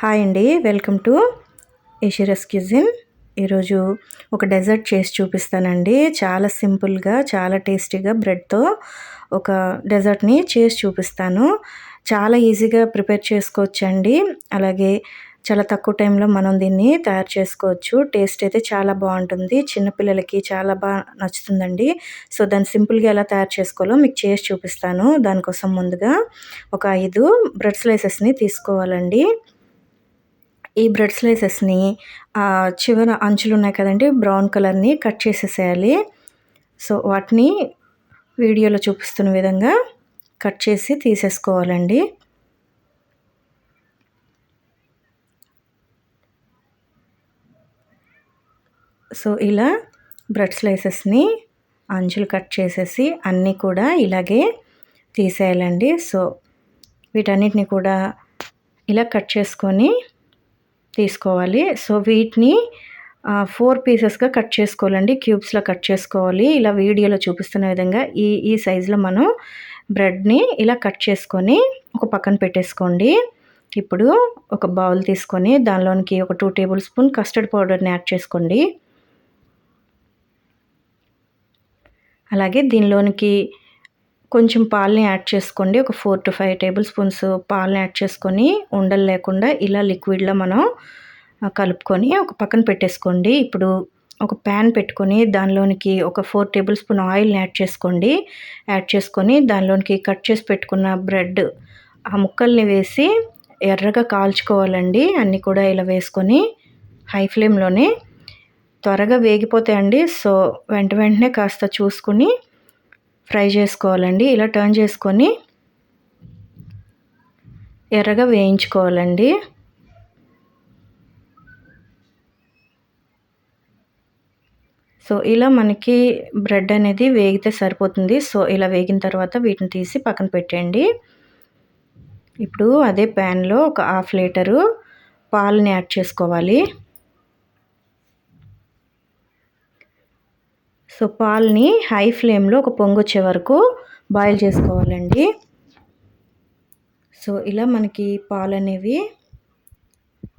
Hi అండి welcome to ఏషిరస్ cuisine. ఈరోజు ఒక డెజర్ట్ చేసి చూపిస్తానండి. చాలా సింపుల్గా చాలా టేస్టీగా బ్రెడ్తో ఒక డెజర్ట్ని చేసి చూపిస్తాను. చాలా ఈజీగా ప్రిపేర్ చేసుకోవచ్చండి. అలాగే చాలా తక్కువ టైంలో మనం దీన్ని తయారు చేసుకోవచ్చు. టేస్ట్ అయితే చాలా బాగుంటుంది. చిన్నపిల్లలకి చాలా బాగా నచ్చుతుందండి. సో దాన్ని సింపుల్గా ఎలా తయారు చేసుకోవాలో మీకు చేసి చూపిస్తాను. దానికోసం ముందుగా ఒక ఐదు బ్రెడ్ స్లైసెస్ని తీసుకోవాలండి. ఈ బ్రెడ్ స్లైసెస్ని చివర అంచులు ఉన్నాయి కదండి బ్రౌన్ కలర్ని కట్ చేసేసేయాలి. సో వాటిని వీడియోలో చూపిస్తున్న విధంగా కట్ చేసి తీసేసుకోవాలండి. సో ఇలా బ్రెడ్ స్లైసెస్ని అంచులు కట్ చేసేసి అన్నీ కూడా ఇలాగే తీసేయాలండి. సో వీటన్నిటిని కూడా ఇలా కట్ చేసుకొని తీసుకోవాలి. సో వీటిని ఫోర్ పీసెస్గా కట్ చేసుకోవాలండి. క్యూబ్స్లో కట్ చేసుకోవాలి. ఇలా వీడియోలో చూపిస్తున్న విధంగా ఈ ఈ సైజులో మనం బ్రెడ్ని ఇలా కట్ చేసుకొని ఒక పక్కన పెట్టేసుకోండి. ఇప్పుడు ఒక బౌల్ తీసుకొని దానిలోనికి ఒక టూ టేబుల్ స్పూన్ కస్టర్డ్ పౌడర్ని యాడ్ చేసుకోండి. అలాగే దీనిలోనికి కొంచెం పాలని యాడ్ చేసుకోండి. ఒక four to five tablespoons పాలని యాడ్ చేసుకొని ఉండలు లేకుండా ఇలా లిక్విడ్లో మనం కలుపుకొని ఒక పక్కన పెట్టేసుకోండి. ఇప్పుడు ఒక ప్యాన్ పెట్టుకొని దానిలోనికి ఒక ఫోర్ టేబుల్ స్పూన్ ఆయిల్ని యాడ్ చేసుకోండి. యాడ్ చేసుకొని దానిలోనికి కట్ చేసి పెట్టుకున్న బ్రెడ్ ఆ ముక్కల్ని వేసి ఎర్రగా కాల్చుకోవాలండి. అన్నీ కూడా ఇలా వేసుకొని హై ఫ్లేమ్లోనే. త్వరగా వేగిపోతాయండి. సో వెంట వెంటనే కాస్త చూసుకుని ఫ్రై చేసుకోవాలండి. ఇలా టర్న్ చేసుకొని ఎర్రగా వేయించుకోవాలండి. సో ఇలా మనకి బ్రెడ్ అనేది వేగితే సరిపోతుంది. సో ఇలా వేగిన తర్వాత వీటిని తీసి పక్కన పెట్టండి ఇప్పుడు అదే ప్యాన్లో ఒక హాఫ్ లీటరు పాలని యాడ్ చేసుకోవాలి. సో పాల్ని హై ఫ్లేమ్లో ఒక పొంగు వచ్చే వరకు బాయిల్ చేసుకోవాలండి. సో ఇలా మనకి పాలు అనేవి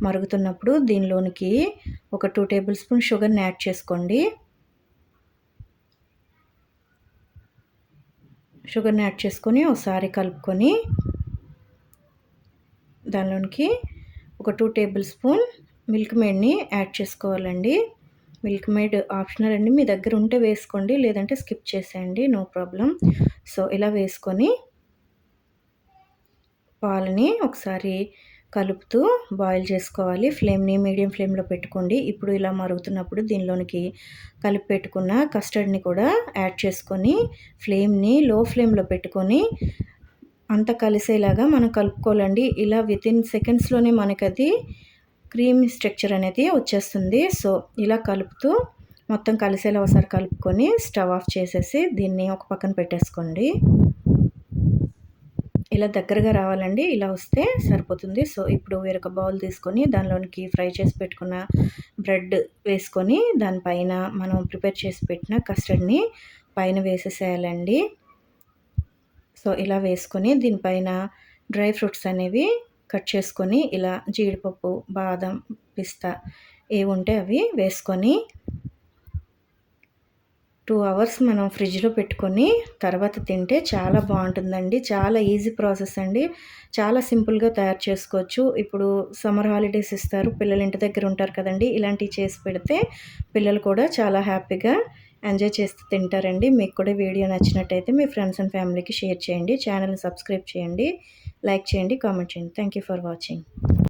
మరుగుతున్నప్పుడు దీనిలోనికి ఒక టూ టేబుల్ స్పూన్ షుగర్ని యాడ్ చేసుకోండి. షుగర్ని యాడ్ చేసుకొని ఒకసారి కలుపుకొని దానిలోనికి ఒక టూ టేబుల్ స్పూన్ మిల్క్ మేడ్ని యాడ్ చేసుకోవాలండి. మిల్క్ మేడ్ ఆప్షనల్ అండి. మీ దగ్గర ఉంటే వేసుకోండి లేదంటే స్కిప్ చేసేయండి. No problem. సో ఇలా వేసుకొని పాలని ఒకసారి కలుపుతూ బాయిల్ చేసుకోవాలి. ఫ్లేమ్ని మీడియం ఫ్లేమ్లో పెట్టుకోండి. ఇప్పుడు ఇలా మరుగుతున్నప్పుడు దీనిలోనికి కలిపి పెట్టుకున్న కస్టర్డ్ని కూడా యాడ్ చేసుకొని ఫ్లేమ్ని లో ఫ్లేమ్లో పెట్టుకొని అంత కలిసేలాగా మనం కలుపుకోవాలండి. ఇలా వితిన్ సెకండ్స్లోనే మనకి అది క్రీమ్ స్ట్రక్చర్ అనేది వచ్చేస్తుంది. సో ఇలా కలుపుతూ మొత్తం కలిసేలా ఒకసారి కలుపుకొని స్టవ్ ఆఫ్ చేసేసి దీన్ని ఒక పక్కన పెట్టేసుకోండి. ఇలా దగ్గరగా రావాలండి. ఇలా వస్తే సరిపోతుంది. సో ఇప్పుడు వేరొక బౌల్ తీసుకొని దానిలోనికి ఫ్రై చేసి పెట్టుకున్న బ్రెడ్ వేసుకొని దానిపైన మనం ప్రిపేర్ చేసి పెట్టిన కస్టర్డ్ని పైన వేసేసేయాలండి. సో ఇలా వేసుకొని దీనిపైన డ్రై ఫ్రూట్స్ అనేవి కట్ చేసుకొని ఇలా జీడిపప్పు బాదం పిస్తా ఏవి ఉంటే అవి వేసుకొని టూ అవర్స్ మనం ఫ్రిడ్జ్లో పెట్టుకొని తర్వాత తింటే చాలా బాగుంటుందండి. చాలా ఈజీ ప్రాసెస్ అండి. చాలా సింపుల్గా తయారు చేసుకోవచ్చు. ఇప్పుడు సమ్మర్ హాలిడేస్ ఇస్తారు. పిల్లలు ఇంటి దగ్గర ఉంటారు కదండి. ఇలాంటివి చేసి పెడితే పిల్లలు కూడా చాలా హ్యాపీగా ఎంజాయ్ చేస్తూ తింటారండి. మీకు కూడా వీడియో నచ్చినట్టయితే మీ ఫ్రెండ్స్ అండ్ ఫ్యామిలీకి షేర్ చేయండి. ఛానల్ని సబ్స్క్రైబ్ చేయండి. లైక్ చేయండి. కామెంట్ చేయండి. Thank for watching.